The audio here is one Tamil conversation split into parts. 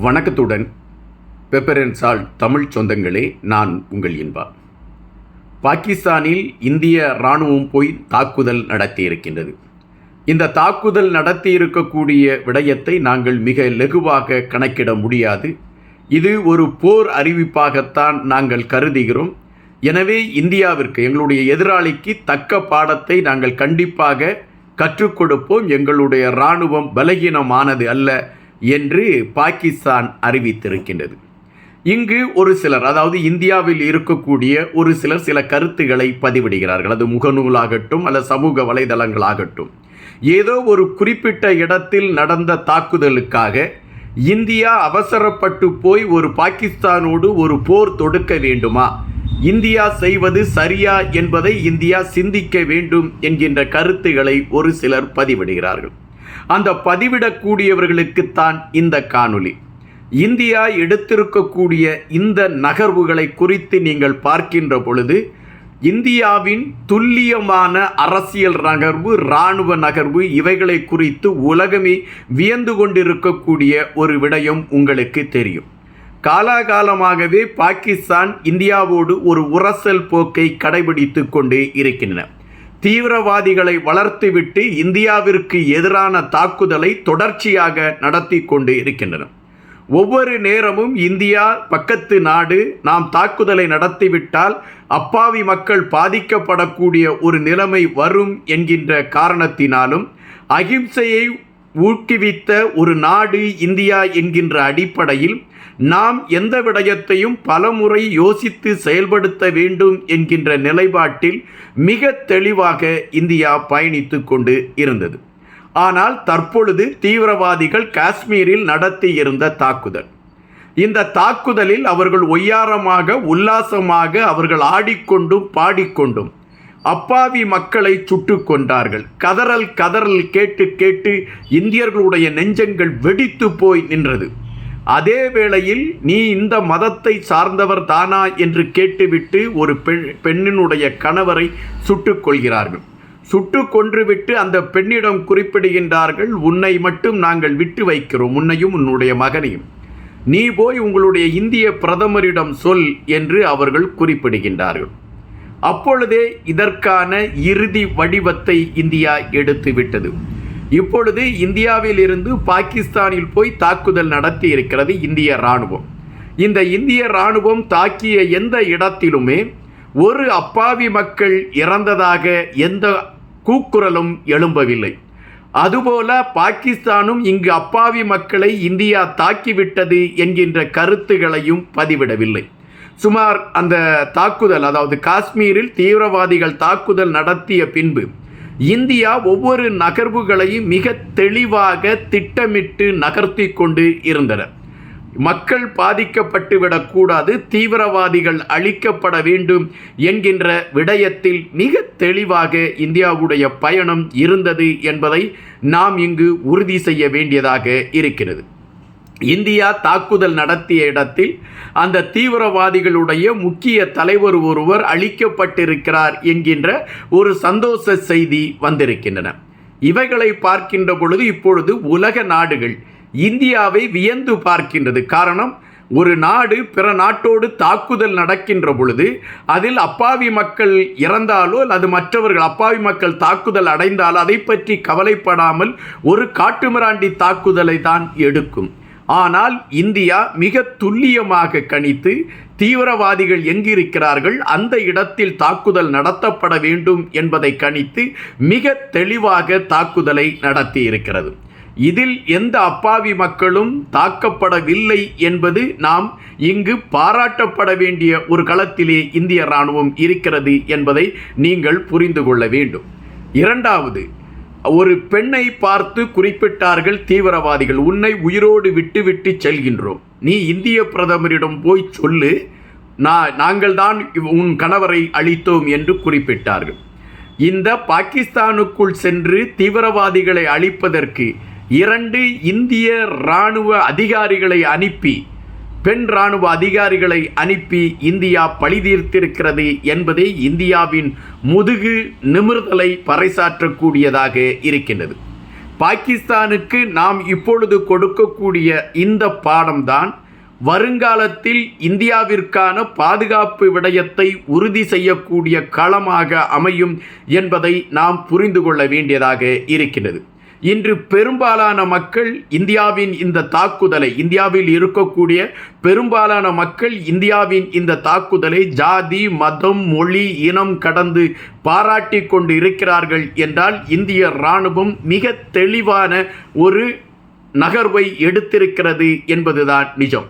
வணக்கத்துடன் பெப்பரன்சால் தமிழ் சொந்தங்களே நான் உங்கள் இன்பா. பாகிஸ்தானில் இந்திய இராணுவம் போய் தாக்குதல் நடத்தியிருக்கின்றது. இந்த தாக்குதல் நடத்தியிருக்கக்கூடிய விடயத்தை நாங்கள் மிக லெகுவாக கணக்கிட முடியாது. இது ஒரு போர் அறிவிப்பாகத்தான் நாங்கள் கருதுகிறோம். எனவே இந்தியாவிற்கு எங்களுடைய எதிராளிக்கு தக்க பாடத்தை நாங்கள் கண்டிப்பாக கற்றுக் கொடுப்போம். எங்களுடைய இராணுவம் பலகீனமானது அல்ல. என்று பாகிஸ்தான் அறிவித்திருக்கின்றது. இங்கு ஒரு சிலர் அதாவது இந்தியாவில் இருக்கக்கூடிய ஒரு சிலர் சில கருத்துக்களை பதிவிடுகிறார்கள். அது முகநூலாகட்டும் அல்ல சமூக வலைதளங்களாகட்டும். ஏதோ ஒரு குறிப்பிட்ட இடத்தில் நடந்த தாக்குதலுக்காக இந்தியா அவசரப்பட்டு போய் ஒரு பாகிஸ்தானோடு ஒரு போர் தொடுக்க வேண்டுமா? இந்தியா செய்வது சரியா என்பதை இந்தியா சிந்திக்க வேண்டும் என்கின்ற கருத்துக்களை ஒரு சிலர் பதிவிடுகிறார்கள். அந்த பதிவிடக்கூடியவர்களுக்குத்தான் இந்த காணொளி. இந்தியா எடுத்திருக்கக்கூடிய இந்த நகர்வுகளை குறித்து நீங்கள் பார்க்கின்ற பொழுது இந்தியாவின் துல்லியமான அரசியல் நகர்வு இராணுவ நகர்வு இவைகளை குறித்து உலகமே வியந்து கொண்டிருக்கக்கூடிய ஒரு விடயம் உங்களுக்கு தெரியும். காலாகாலமாகவே பாகிஸ்தான் இந்தியாவோடு ஒரு உரசல் போக்கை கடைபிடித்து கொண்டு இருக்கின்றன. தீவிரவாதிகளை வளர்த்துவிட்டு இந்தியாவிற்கு எதிரான தாக்குதலை தொடர்ச்சியாக நடத்தி கொண்டு இருக்கின்றன. ஒவ்வொரு நேரமும் இந்தியா பக்கத்து நாடு நாம் தாக்குதலை நடத்திவிட்டால் அப்பாவி மக்கள் பாதிக்கப்படக்கூடிய ஒரு நிலைமை வரும் என்கின்ற காரணத்தினாலும் அகிம்சையை ஊக்குவித்த ஒரு நாடு இந்தியா என்கின்ற அடிப்படையில் நாம் எந்த விடயத்தையும் பலமுறை யோசித்து செயல்படுத்த வேண்டும் என்கின்ற நிலைப்பாட்டில் மிக தெளிவாக இந்தியா பயணித்து கொண்டு இருந்தது. ஆனால் தற்பொழுது தீவிரவாதிகள் காஷ்மீரில் நடத்தியிருந்த தாக்குதல். இந்த தாக்குதலில் அவர்கள் ஒய்யாரமாக உல்லாசமாக அவர்கள் ஆடிக்கொண்டும் பாடிக்கொண்டும் அப்பாவி மக்களை சுட்டு கொண்டார்கள் கதறல் கதறல் கேட்டு கேட்டு இந்தியர்களுடைய நெஞ்சங்கள் வெடித்து போய் நின்றது. அதே வேளையில் நீ இந்த மதத்தை சார்ந்தவர் தானா? என்று கேட்டுவிட்டு ஒரு பெண் பெண்ணினுடைய கணவரை சுட்டு கொள்கிறார்கள். சுட்டு கொன்றுவிட்டு அந்த பெண்ணிடம் குறிப்பிடுகின்றார்கள் உன்னை மட்டும் நாங்கள் விட்டு வைக்கிறோம் உன்னையும் உன்னுடைய மகனையும். நீ போய் உங்களுடைய இந்திய பிரதமரிடம் சொல் என்று அவர்கள் குறிப்பிடுகின்றார்கள். அப்பொழுதே இதற்கான இறுதி வடிவத்தை இந்தியா எடுத்துவிட்டது. இப்பொழுது இந்தியாவில் இருந்து பாகிஸ்தானில் போய் தாக்குதல் நடத்தி இருக்கிறது இந்திய இராணுவம். இந்த இந்திய இராணுவம் தாக்கிய எந்த இடத்திலுமே ஒரு அப்பாவி மக்கள் இறந்ததாக எந்த கூக்குரலும் எழும்பவில்லை. அதுபோல பாகிஸ்தானும் இங்கு அப்பாவி மக்களை இந்தியா தாக்கிவிட்டது என்கின்ற கருத்துகளையும் பதிவிடவில்லை. சுமார் அந்த தாக்குதல் அதாவது காஷ்மீரில் தீவிரவாதிகள் தாக்குதல் நடத்திய பின்பு இந்தியா ஒவ்வொரு நகர்வுகளையும் மிக தெளிவாக திட்டமிட்டு நகர்த்தி கொண்டு இருந்தனர் மக்கள் பாதிக்கப்பட்டு விடக்கூடாது தீவிரவாதிகள் அழிக்கப்பட வேண்டும் என்கின்ற விடயத்தில் மிக தெளிவாக இந்தியாவுடைய பயணம் இருந்தது என்பதை நாம் இங்கு உறுதி செய்ய வேண்டியதாக இருக்கிறது. இந்தியா தாக்குதல் நடத்திய இடத்தில் அந்த தீவிரவாதிகளுடைய முக்கிய தலைவர் ஒருவர் அழிக்கப்பட்டிருக்கிறார் என்கின்ற ஒரு சந்தோஷ செய்தி வந்திருக்கின்றன. இவைகளை பார்க்கின்ற பொழுது இப்பொழுது உலக நாடுகள் இந்தியாவை வியந்து பார்க்கின்றது. காரணம் ஒரு நாடு பிற நாட்டோடு தாக்குதல் நடக்கின்ற பொழுது அதில் அப்பாவி மக்கள் இறந்தாலோ அல்லது மற்றவர்கள் அப்பாவி மக்கள் தாக்குதல் அடைந்தாலோ அதை பற்றி கவலைப்படாமல் ஒரு காட்டுமிராண்டி தாக்குதலை தான் எடுக்கும். ஆனால் இந்தியா மிக துல்லியமாக கணித்து தீவிரவாதிகள் எங்கிருக்கிறார்கள் அந்த இடத்தில் தாக்குதல் நடத்தப்பட வேண்டும் என்பதை கணித்து மிக தெளிவாக தாக்குதலை நடத்தி இருக்கிறது இதில் எந்த அப்பாவி மக்களும் தாக்கப்படவில்லை என்பது நாம் இங்கு பாராட்டப்பட வேண்டிய ஒரு களத்திலே இந்திய இராணுவம் இருக்கிறது என்பதை நீங்கள் புரிந்து கொள்ள வேண்டும். இரண்டாவது ஒரு பெண்ணை பார்த்து குறிப்பிட்டார்கள் தீவிரவாதிகள் உன்னை உயிரோடு விட்டுவிட்டு செல்கின்றோம். நீ இந்திய பிரதமரிடம் போய் சொல்லு. நான் நாங்கள் தான் உன் கணவரை அழித்தோம் என்று குறிப்பிட்டார்கள். இந்த பாகிஸ்தானுக்குள் சென்று தீவிரவாதிகளை அழிப்பதற்கு இரண்டு இந்திய இராணுவ அதிகாரிகளை அனுப்பி பெண் இராணுவ அதிகாரிகளை அனுப்பி இந்தியா பழிதீர்த்திருக்கிறது என்பதே இந்தியாவின் முதுகு நிமிர்தலை பறைசாற்றக்கூடியதாக இருக்கின்றது. பாகிஸ்தானுக்கு நாம் இப்பொழுது கொடுக்கக்கூடிய இந்த பாடம்தான் வருங்காலத்தில் இந்தியாவிற்கான பாதுகாப்பு விடயத்தை உறுதி செய்யக்கூடிய களமாக அமையும் என்பதை நாம் புரிந்து கொள்ள வேண்டியதாக இருக்கிறது இன்று பெரும்பாலான மக்கள் இந்தியாவின் இந்த தாக்குதலை இந்தியாவில் இருக்கக்கூடிய பெரும்பாலான மக்கள் இந்தியாவின் இந்த தாக்குதலை ஜாதி மதம் மொழி இனம் கடந்து பாராட்டி கொண்டு இருக்கிறார்கள் என்றால் இந்திய இராணுவம் மிக தெளிவான ஒரு நகர்வை எடுத்திருக்கிறது என்பதுதான் நிஜம்.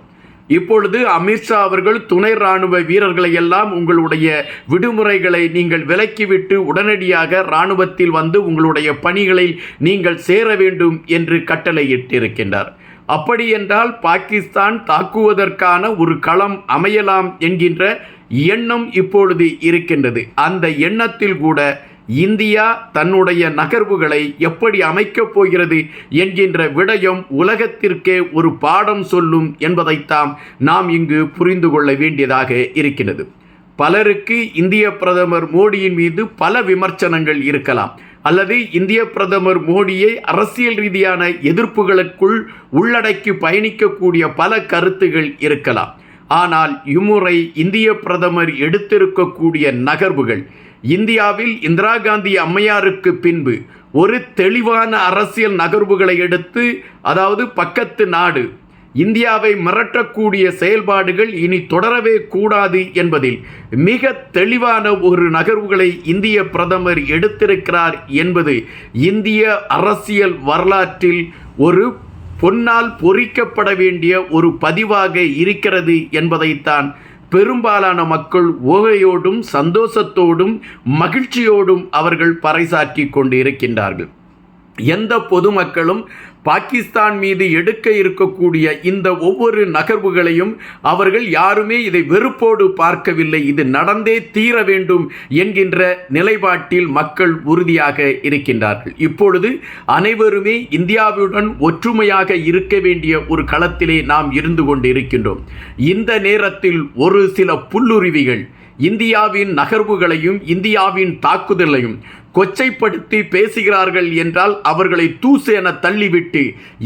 இப்பொழுது அமித்ஷா அவர்கள் துணை ராணுவ வீரர்களை எல்லாம் உங்களுடைய விடுமுறைகளை நீங்கள் விலக்கிவிட்டு உடனடியாக இராணுவத்தில் வந்து உங்களுடைய பணிகளில் நீங்கள் சேர வேண்டும் என்று கட்டளையிட்டிருக்கின்றார். அப்படி என்றால் பாகிஸ்தான் தாக்குவதற்கான ஒரு களம் அமையலாம் என்கின்ற எண்ணம் இப்பொழுது இருக்கின்றது. அந்த எண்ணத்தில் கூட இந்தியா தன்னுடைய நகர்வுகளை எப்படி அமைக்கப் போகிறது என்கின்ற விடயம் உலகத்திற்கே ஒரு பாடம் சொல்லும் என்பதைத்தான் நாம் இங்கு புரிந்து கொள்ள வேண்டியதாக இருக்கிறது பலருக்கு இந்திய பிரதமர் மோடியின் மீது பல விமர்சனங்கள் இருக்கலாம். அல்லது இந்திய பிரதமர் மோடியை அரசியல் ரீதியான எதிர்ப்புகளுக்குள் உள்ளடக்கி பயணிக்கக்கூடிய பல கருத்துகள் இருக்கலாம். ஆனால் இம்முறை இந்திய பிரதமர் எடுத்திருக்கக்கூடிய நகர்வுகள் இந்தியாவில் இந்திரா காந்தி அம்மையாருக்கு பின்பு ஒரு தெளிவான அரசியல் நகர்வுகளை எடுத்து அதாவது பக்கத்து நாடு இந்தியாவை மிரட்டக்கூடிய செயல்பாடுகள் இனி தொடரவே கூடாது என்பதில் மிக தெளிவான ஒரு நகர்வுகளை இந்திய பிரதமர் எடுத்திருக்கிறார் என்பது இந்திய அரசியல் வரலாற்றில் ஒரு பொன்னால் பொறிக்கப்பட வேண்டிய ஒரு பதிவாக இருக்கிறது என்பதைத்தான் பெரும்பாலான மக்கள் ஓகையோடும் சந்தோஷத்தோடும் மகிழ்ச்சியோடும் அவர்கள் பறைசாற்றி கொண்டு இருக்கின்றார்கள் எந்த பொதுமக்களும் பாகிஸ்தான் மீது எடுக்க இருக்கக்கூடிய இந்த ஒவ்வொரு நகர்வுகளையும் அவர்கள் யாருமே இதை வெறுப்போடு பார்க்கவில்லை. இது நடந்தே தீர வேண்டும் என்கின்ற நிலைப்பாட்டில் மக்கள் உறுதியாக இருக்கின்றார்கள். இப்பொழுது அனைவருமே இந்தியாவுடன் ஒற்றுமையாக இருக்க வேண்டிய ஒரு களத்திலே நாம் இருந்து கொண்டு இருக்கின்றோம் இந்த நேரத்தில் ஒரு சில புல்லுருவிகள் இந்தியாவின் நகர்வுகளையும் இந்தியாவின் தாக்குதலையும் கொச்சைப்படுத்தி பேசுகிறார்கள் என்றால் அவர்களை தூசென தள்ளிவிட்டு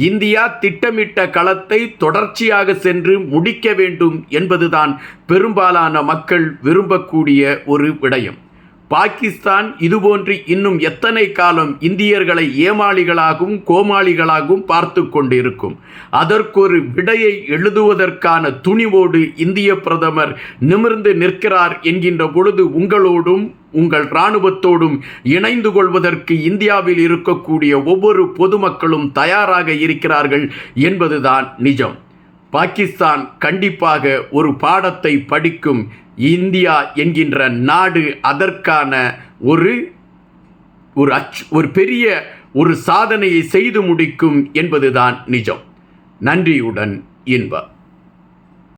இந்தியா திட்டமிட்ட களத்தை தொடர்ச்சியாக சென்று முடிக்க வேண்டும் என்பதுதான் பெரும்பாலான மக்கள் விரும்பக்கூடிய ஒரு விடயம். பாகிஸ்தான் இதுபோன்று இன்னும் எத்தனை காலம் இந்தியர்களை ஏமாளிகளாகவும் கோமாளிகளாகவும் பார்த்து கொண்டிருக்கும். அதற்கொரு விடையை எழுதுவதற்கான துணிவோடு இந்திய பிரதமர் நிமிர்ந்து நிற்கிறார் என்கின்ற பொழுது உங்களோடும் உங்கள் இராணுவத்தோடும் இணைந்து கொள்வதற்கு இந்தியாவில் இருக்கக்கூடிய ஒவ்வொரு பொதுமக்களும் தயாராக இருக்கிறார்கள் என்பதுதான் நிஜம். பாகிஸ்தான் கண்டிப்பாக ஒரு பாடத்தை படிக்கும் இந்தியா என்கின்ற நாடு அதற்கான ஒரு ஒரு அச் ஒரு பெரிய ஒரு சாதனையை செய்து முடிக்கும் என்பதுதான் நிஜம். நன்றியுடன் இன்ப